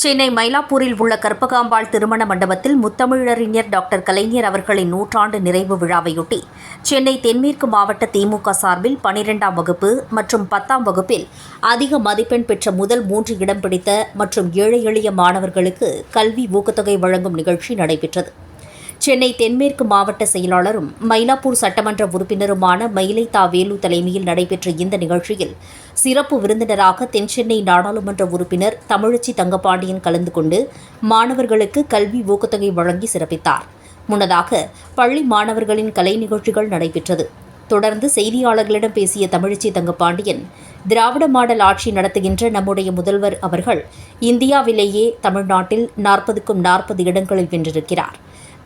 சென்னை மயிலாப்பூரில் உள்ள கற்பகாம்பாள் திருமண மண்டபத்தில் முத்தமிழறிஞர் டாக்டர் கலைஞர் அவர்களின் நூற்றாண்டு நிறைவு விழாவையொட்டி சென்னை தென்மேற்கு மாவட்ட திமுக சார்பில் பனிரெண்டாம் வகுப்பு மற்றும் பத்தாம் வகுப்பில் அதிக மதிப்பெண் பெற்ற முதல் மூன்று இடம் பிடித்த மற்றும் ஏழை எளிய மாணவர்களுக்கு கல்வி ஊக்கத்தொகை வழங்கும் நிகழ்ச்சி நடைபெற்றது. சென்னை தென்மேற்கு மாவட்ட செயலாளரும் மயிலாப்பூர் சட்டமன்ற உறுப்பினருமான மயிலை தா வேலு தலைமையில் நடைபெற்ற இந்த நிகழ்ச்சியில் சிறப்பு விருந்தினராக தென்சென்னை நாடாளுமன்ற உறுப்பினர் தமிழச்சி தங்கப்பாண்டியன் கலந்து கொண்டு மாணவர்களுக்கு கல்வி ஊக்கத்தொகை வழங்கி சிறப்பித்தார். முன்னதாக பள்ளி மாணவர்களின் கலை நிகழ்ச்சிகள் நடைபெற்றது. தொடர்ந்து செய்தியாளர்களிடம் பேசிய தமிழச்சி தங்கப்பாண்டியன் திராவிட மாடல் ஆட்சி நடத்துகின்ற நம்முடைய முதல்வர் அவர்கள் இந்தியாவிலேயே தமிழ்நாட்டில் நாற்பதுக்கும் நாற்பது இடங்களில் வென்றிருக்கிறார்.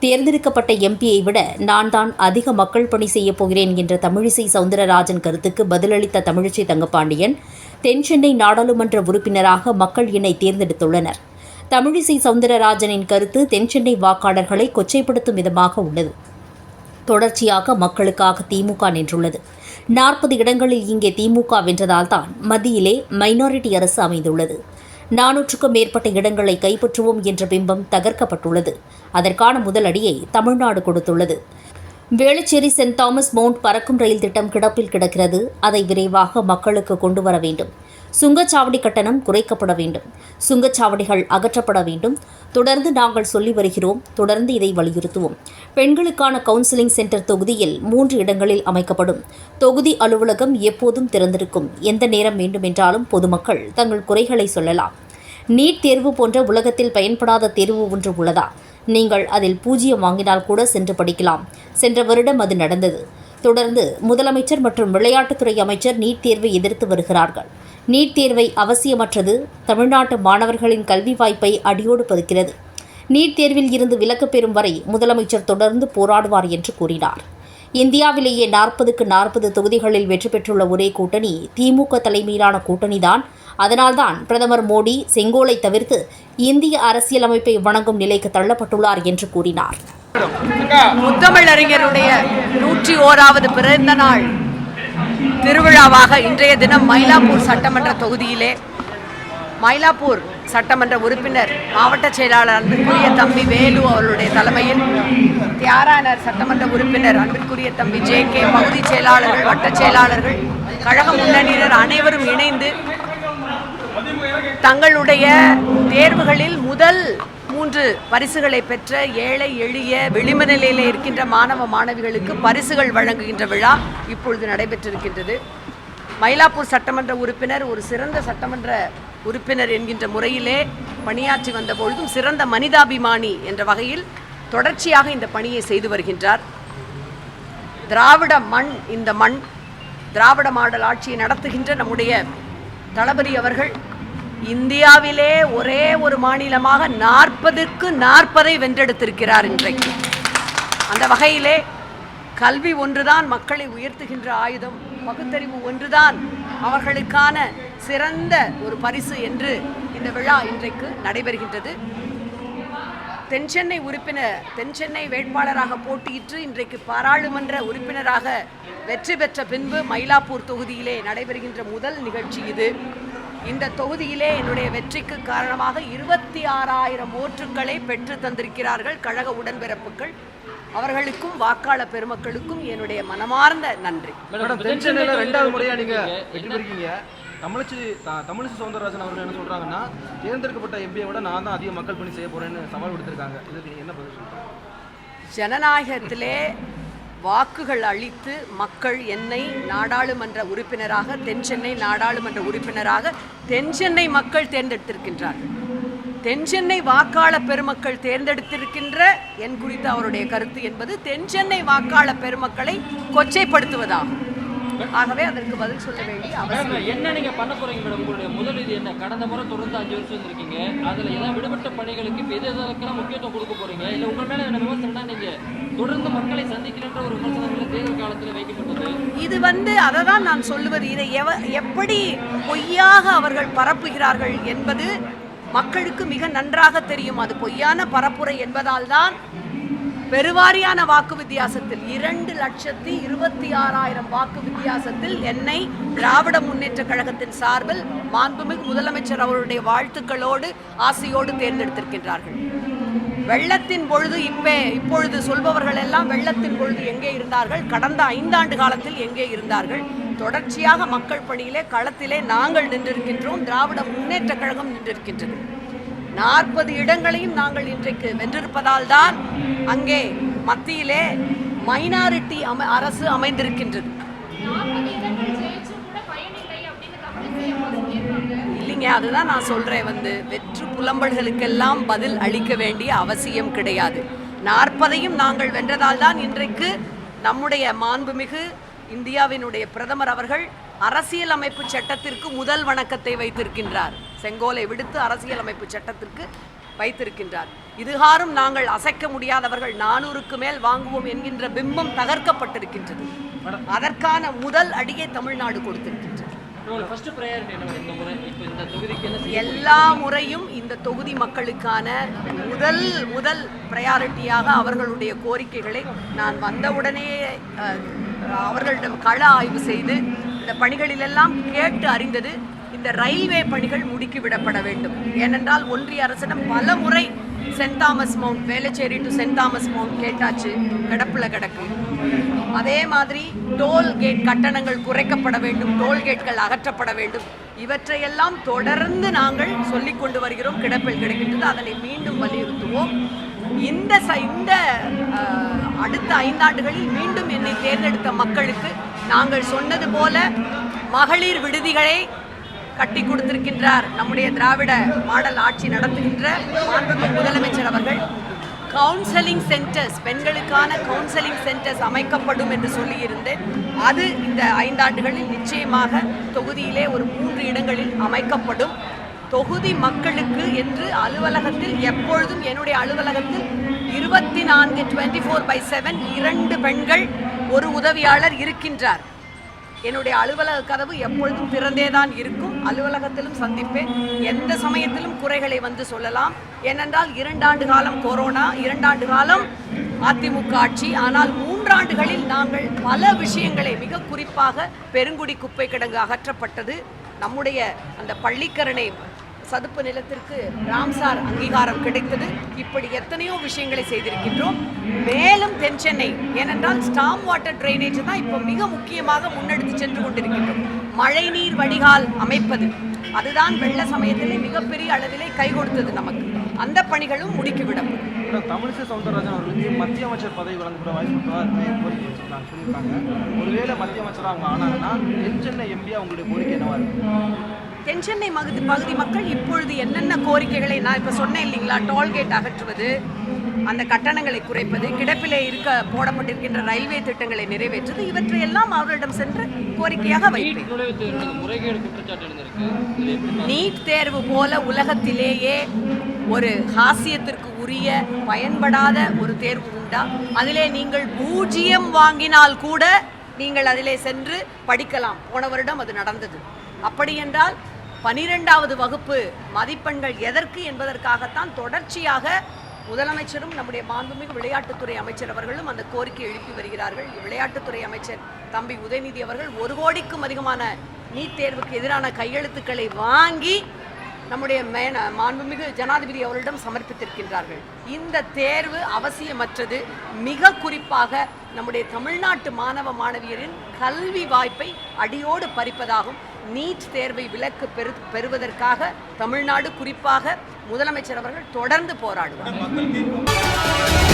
தேர்ந்தெடுக்கப்பட்ட எம்பியை விட நான் தான் அதிக மக்கள் பணி செய்யப் போகிறேன் என்ற தமிழிசை சவுந்தரராஜன் கருத்துக்கு பதிலளித்த தமிழிசை தங்கப்பாண்டியன் தென்சென்னை நாடாளுமன்ற உறுப்பினராக மக்கள் என்னை தேர்ந்தெடுத்துள்ளனர். தமிழிசை சவுந்தரராஜனின் கருத்து தென்சென்னை வாக்காளர்களை கொச்சைப்படுத்தும் விதமாக உள்ளது. தொடர்ச்சியாக மக்களுக்காக திமுக நின்றுள்ளது. நாற்பது இடங்களில் இங்கே திமுக வென்றதால்தான் மத்தியிலே மைனாரிட்டி அரசு அமைந்துள்ளது. நானூற்றுக்கும் மேற்பட்ட இடங்களை கைப்பற்றுவோம் என்ற பிம்பம் தகர்க்கப்பட்டுள்ளது. அதற்கான முதல் அடியை தமிழ்நாடு கொடுத்துள்ளது. வேளச்சேரி சென்ட் தாமஸ் மவுண்ட் பறக்கும் ரயில் திட்டம் கிடப்பில் கிடக்கிறது. அதை விரைவாக மக்களுக்கு கொண்டு வர வேண்டும். சுங்கச்சாவடி கட்டணம் குறைக்கப்பட வேண்டும். சுங்கச்சாவடிகள் அகற்றப்பட வேண்டும். தொடர்ந்து நாங்கள் சொல்லி வருகிறோம் தொடர்ந்து இதை வலியுறுத்துவோம். பெண்களுக்கான கவுன்சிலிங் சென்டர் தொகுதியில் மூன்று இடங்களில் அமைக்கப்படும். தொகுதி அலுவலகம் எப்போதும் திறந்திருக்கும். எந்த நேரம் வேண்டுமென்றாலும் பொதுமக்கள் தங்கள் குறைகளை சொல்லலாம். நீட் தேர்வு போன்ற உலகத்தில் பயன்படாத தேர்வு ஒன்று உள்ளதா? நீங்கள் அதில் பூஜ்ஜியம் வாங்கினால் கூட சென்று படிக்கலாம். சென்ற வருடம் அது நடந்தது. தொடர்ந்து முதலமைச்சர் மற்றும் விளையாட்டுத்துறை அமைச்சர் நீட் தேர்வை எதிர்த்து வருகிறார்கள். நீட் தேர்வை அவசியமற்றது தமிழ்நாட்டு மாணவர்களின் கல்வி வாய்ப்பை அடியோடு பதுக்கிறது. நீட் தேர்வில் இருந்து விலக்கு பெறும் வரை முதலமைச்சர் தொடர்ந்து போராடுவார் என்று கூறினார். இந்தியாவிலேயே நாற்பதுக்கு நாற்பது தொகுதிகளில் வெற்றி பெற்றுள்ள ஒரே கூட்டணி திமுக தலைமையிலான கூட்டணிதான் அதனால்தான் பிரதமர் மோடி செங்கோலை தவிர்த்து இந்திய அரசியலமைப்பை வணங்கும் நிலைக்கு தள்ளப்பட்டுள்ளார் என்று கூறினார். முத்தமிழறிஞருடைய நூற்றி ஓராவது பிறந்த நாள். திருவிழாவாக இன்றைய தினம் மயிலாப்பூர் சட்டமன்ற தொகுதியிலே மயிலாப்பூர் சட்டமன்ற உறுப்பினர் மாவட்ட செயலாளர் அன்பிற்குரிய தம்பி வேலு அவர்களுடைய தலைமையில் தியாரானர் சட்டமன்ற உறுப்பினர் அன்பிற்குரிய தம்பி ஜே கே பகுதி செயலாளர்கள் வட்ட செயலாளர்கள் கழக முன்னணியினர் அனைவரும் இணைந்து தங்களுடைய தேர்வுகளில் முதல் மூன்று பரிசுகளை பெற்ற ஏழை எளிய விளிம்ப நிலையில் இருக்கின்ற மாணவ மாணவிகளுக்கு பரிசுகள் வழங்குகின்ற விழா இப்பொழுது நடைபெற்றிருக்கின்றது. மயிலாப்பூர் சட்டமன்ற உறுப்பினர் ஒரு சிறந்த சட்டமன்ற உறுப்பினர் என்கின்ற முறையிலே பணியாற்றி வந்த பொழுதும் சிறந்த மனிதாபிமானி என்ற வகையில் தொடர்ச்சியாக இந்த பணியை செய்து வருகின்றார். திராவிட மண் இந்த மண் திராவிட மாடல் ஆட்சியை நடத்துகின்ற நம்முடைய தளபதி அவர்கள் இந்தியாவிலே ஒரே ஒரு மாநிலமாக நாற்பதுக்கு நாற்பதை வென்றெடுத்திருக்கிறார் இன்றைக்கு. அந்த வகையிலே கல்வி ஒன்றுதான் மக்களை உயர்த்துகின்ற ஆயுதம் பகுத்தறிவு ஒன்றுதான் அவர்களுக்கான சிறந்த ஒரு பரிசு என்று இந்த விழா இன்றைக்கு நடைபெறுகின்றது. தென்சென்னை உறுப்பினர் தென்சென்னை வேட்பாளராக போட்டியிட்டு இன்றைக்கு பாராளுமன்ற உறுப்பினராக வெற்றி பெற்ற பின்பு மயிலாப்பூர் தொகுதியிலே நடைபெறுகின்ற முதல் நிகழ்ச்சி இது. இந்த தொகுதியிலே என்னுடைய வெற்றிக்கு காரணமாக இருபத்தி ஆறாயிரம் ஓட்டுக்களை பெற்று தந்திருக்கிறார்கள் கழக உடன்பிறப்புகள். அவர்களுக்கும் வாக்காளர் பெருமக்களுக்கும் என்னுடைய மனமார்ந்த நன்றி. மேடம் தென்சென்னையில் ரெண்டாவது முறையா நீங்க வெற்றி பெறுக்கீங்க. தமிழிசை சவுந்தரராஜன் அவர்கள் என்ன சொல்றாங்கன்னா தேர்ந்தெடுக்கப்பட்ட எம்பியை விட நான் தான் அதிக மக்கள் பணி செய்ய போறேன்னு சவால் இதுக்கு நீங்க என்ன பதில் சொல்றீங்க? ஜனநாயகத்திலே வாக்குகள் அளித்து மக்கள் என்னை நாடாளுமன்ற உறுப்பினராக தென்சென்னை நாடாளுமன்ற உறுப்பினராக தென்சென்னை மக்கள் தேர்ந்தெடுத்திருக்கின்றார்கள். தென்சென்னை வாக்காள பெருமக்கள் தேர்ந்தெடுத்திருக்கின்ற என் குறித்து அவருடைய கருத்து என்பது தென்சென்னை வாக்காள பெருமக்களை கொச்சைப்படுத்துவதாகும். ஆகவே அதற்கு பதில் சொல்ல வேண்டிய அவசியம் என்ன நீங்க பண்ண போறீங்க மேடம் உங்களுடைய முதல் இது என்ன? கடந்த முறை தொடர்ந்து அஞ்சு வருஷம் இருந்திருக்கீங்க. அதுல ஏதாவது விடுபட்ட பணிகளுக்கு இப்ப எது எதற்கெல்லாம் முக்கியத்துவம் கொடுக்க போறீங்க? இல்ல உங்க மேல என்ன விமர்சனம்னா நீங்க தொடர்ந்து மக்களை சந்திக்கின்ற ஒரு விமர்சனங்களை தேர்தல் காலத்துல வைக்கப்பட்டது? இது வந்து அதை தான் நான் சொல்லுவது. இதை எவ எப்படி பொய்யாக அவர்கள் பரப்புகிறார்கள் என்பது மக்களுக்கு மிக நன்றாக தெரியும். அது பொய்யான பரப்புரை என்பதால் தான் பெருவாரியான வாக்கு வித்தியாசத்தில் இரண்டு லட்சத்தி இருபத்தி ஆறாயிரம் வாக்கு வித்தியாசத்தில் என்னை திராவிட முன்னேற்ற கழகத்தின் சார்பில் மாண்புமிகு முதலமைச்சர் அவருடைய வாழ்த்துக்களோடு ஆசையோடு தேர்ந்தெடுத்திருக்கின்றார்கள். வெள்ளத்தின் பொழுது இப்பே இப்பொழுது சொல்பவர்கள் எல்லாம் வெள்ளத்தின் பொழுது எங்கே இருந்தார்கள்? கடந்த ஐந்தாண்டு காலத்தில் எங்கே இருந்தார்கள்? தொடர்ச்சியாக மக்கள் பணியிலே களத்திலே நாங்கள் நின்றிருக்கின்றோம். திராவிட முன்னேற்ற கழகம் நின்றிருக்கின்றது. நாற்பது இடங்களையும் நாங்கள் இன்றைக்கு வென்றிருப்பதால் தான் அங்கே மத்தியிலே மைனாரிட்டி அம அரசு அமைந்திருக்கின்றது. இல்லைங்க அதுதான் நான் சொல்றேன் வந்து வெற்று புலம்பல்களுக்கெல்லாம் பதில் அளிக்க வேண்டிய அவசியம் கிடையாது. நாற்பதையும் நாங்கள் வென்றதால் தான் இன்றைக்கு நம்முடைய மாண்புமிகு இந்தியாவினுடைய பிரதமர் அவர்கள் அரசியலமைப்பு சட்டத்திற்கு முதல் வணக்கத்தை வைத்திருக்கின்றார். செங்கோலை விடுத்து அரசியலமைப்பு சட்டத்திற்கு வைத்திருக்கின்றார். இதுகாரும் நாங்கள் அசைக்க முடியாதவர்கள் நானூறுக்கு மேல் வாங்குவோம் என்கின்ற பிம்பம் தகர்க்கப்பட்டிருக்கின்றது. அதற்கான முதல் அடியை தமிழ்நாடு கொடுத்திருக்கின்றது. எல்லா முறையும் இந்த தொகுதி மக்களுக்கான முதல் முதல் ப்ரையாரிட்டியாக அவர்களுடைய கோரிக்கைகளை நான் வந்தவுடனே அவர்களிடம் கள ஆய்வு செய்து இந்த பணிகளிலெல்லாம் கேட்டு அறிந்தது இந்த ரயில்வே பணிகள் முடுக்கிவிடப்பட வேண்டும். ஏனென்றால் ஒன்றிய அரசிடம் பல முறை saint Thomas mount Velachery to saint Thomas mount கேட்டாச்சு கிடப்பில் கிடக்கு. அதே மாதிரி டோல் கேட் கட்டணங்கள் குறைக்கப்பட வேண்டும் டோல் கேட்கள் அகற்றப்பட வேண்டும். இவற்றையெல்லாம் தொடர்ந்து நாங்கள் சொல்லிக் கொண்டு வருகிறோம். கிடப்பில் கிடைக்கின்றது. அதனை மீண்டும் வலியுறுத்துவோம். இந்த ச இந்த அடுத்த ஐந்தாண்டுகளில் மீண்டும் என்னை தேர்ந்தெடுத்த மக்களுக்கு நாங்கள் சொன்னது போல மகளிர் விடுதிகளை கட்டி கொடுத்திருக்கின்றார் நம்முடைய திராவிட மாடல் ஆட்சி நடத்துகின்ற முதலமைச்சர் அவர்கள். கவுன்சலிங் சென்டர்ஸ் பெண்களுக்கான கவுன்சலிங் சென்டர்ஸ் அமைக்கப்படும் என்று சொல்லியிருந்தேன். அது இந்த ஐந்தாண்டுகளில் நிச்சயமாக தொகுதியிலே ஒரு மூன்று இடங்களில் அமைக்கப்படும். தொகுதி மக்களுக்கு என்று அலுவலகத்தில் எப்பொழுதும் என்னுடைய அலுவலகத்தில் இருபத்தி நான்கு டுவெண்ட்டி ஃபோர் பை செவன் இரண்டு பெண்கள் ஒரு உதவியாளர் இருக்கின்றார். என்னுடைய அலுவலக கதவு எப்பொழுதும் திறந்தே தான் இருக்கும். அலுவலகத்திலும் சந்திப்பேன். எந்த சமயத்திலும் குறைகளை வந்து சொல்லலாம். ஏனென்றால் இரண்டாண்டு காலம் கொரோனா இரண்டாண்டு காலம் அதிமுக ஆட்சி. ஆனால் மூன்றாண்டுகளில் நாங்கள் பல விஷயங்களை மிக குறிப்பாக பெருங்குடி குப்பை கிடங்கு அகற்றப்பட்டது. நம்முடைய அந்த பள்ளிக்கரணை சதுப்பு நிலத்திற்கு ராம்சார் அங்கீகாரம் கிடைத்தது. இப்படி எத்தனையோ விஷயங்களை செய்திருக்கின்றோம். மேலும் தென் சென்னை. ஏனென்றால் ஸ்டாம் வாட்டர் ட்ரைனேஜ் தான் இப்போ மிக முக்கியமாக முன்னெடுத்து சென்று கொண்டிருக்கின்றோம் மழைநீர் வடிகால் அமைப்பது. அதுதான் வெள்ள சமயத்திலே மிகப்பெரிய அளவிலே கை கொடுத்தது நமக்கு. அந்த பணிகளும் முடுக்கிவிடும். தமிழிசை சவுந்தரராஜன் அவர்களுக்கு மத்திய அமைச்சர் பதவி வழங்கப்பட வாய்ப்பு சொல்லியிருக்காங்க. ஒருவேளை மத்திய அமைச்சராக அவங்க ஆனாங்கன்னா தென் சென்னை எம்பி அவங்களுடைய கோரிக்கை என்னவா இருக்கும் தென் சென்னை மகுதி பகுதி மக்கள் இப்பொழுது என்னென்ன கோரிக்கைகளை நான் இப்போ சொன்னேன் இல்லைங்களா? டோல்கேட் அகற்றுவது அந்த கட்டணங்களை குறைப்பது கிடப்பிலே இருக்க போடப்பட்டிருக்கின்ற ரயில்வே திட்டங்களை நிறைவேற்றுவது இவற்றையெல்லாம் அவர்களிடம் சென்று கோரிக்கையாக வைப்பேன். நீட் தேர்வு போல உலகத்திலேயே ஒரு ஹாஸ்யத்திற்கு உரிய பயன்படாத ஒரு தேர்வு உண்டா? அதிலே நீங்கள் பூஜ்ஜியம் வாங்கினால் கூட நீங்கள் அதிலே சென்று படிக்கலாம். போன வருடம் அது நடந்தது. அப்படி என்றால் பனிரெண்டாவது வகுப்பு மதிப்பெண்கள் எதற்கு என்பதற்காகத்தான் தொடர்ச்சியாக முதலமைச்சரும் நம்முடைய மாண்புமிகு விளையாட்டுத்துறை அமைச்சர் அவர்களும் அந்த கோரிக்கை எழுப்பி வருகிறார்கள். விளையாட்டுத்துறை அமைச்சர் தம்பி உதயநிதி அவர்கள் ஒரு கோடிக்கும் அதிகமான நீட் தேர்வுக்கு எதிரான கையெழுத்துக்களை வாங்கி நம்முடைய மேன மாண்புமிகு ஜனாதிபதி அவர்களிடம் சமர்ப்பித்திருக்கின்றார்கள். இந்த தேர்வு அவசியமற்றது. மிக குறிப்பாக நம்முடைய தமிழ்நாட்டு மாணவ மாணவியரின் கல்வி வாய்ப்பை அடியோடு பறிப்பதாகும். நீட் தேர்வை விலக்கு பெரு பெறுவதற்காக தமிழ்நாடு குறிப்பாக முதலமைச்சர் அவர்கள் தொடர்ந்து போராடுவார்.